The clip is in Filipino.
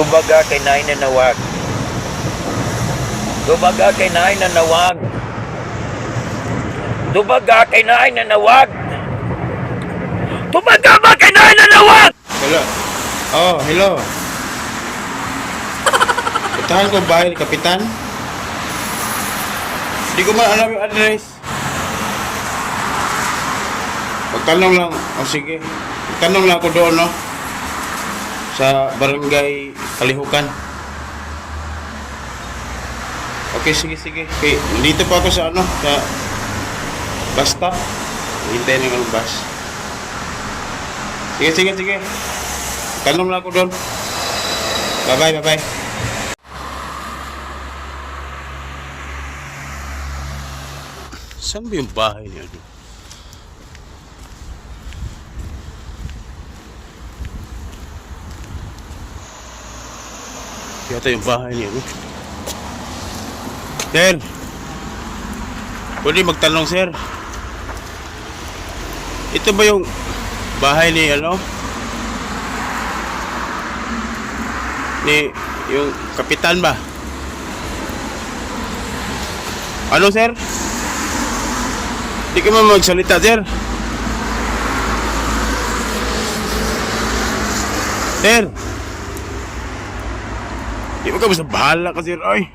Dubaga kay naay na nawag. Dubaga kay naay na nawag. Dubaga kay naay na nawag. Dubaga ba kay naay na nawag? Hello. Oh, hello. Puntahan ko ni Kapitan. Hindi ko man alam yung address. Magtanong lang. O sige. Magtanong lang ako doon, no? Sa barangay Kalihukan. Okay, sige, sige. Okay, dito pa ako sa ano, sa bus stop. Hintay na ng bus. Sige, sige, sige. Tanong lang ako doon. Bye-bye, bye-bye. Saan ba yung bahay niya? Ano? Yata yung bahay niya. Ano? Sir! Pwede magtanong, sir. Ito ba yung bahay ni ano? Ni yung kapitan ba? Ano sir? Di ka man magsalita sir. Sir. Di mo ka basta bahala ka sir. Ay.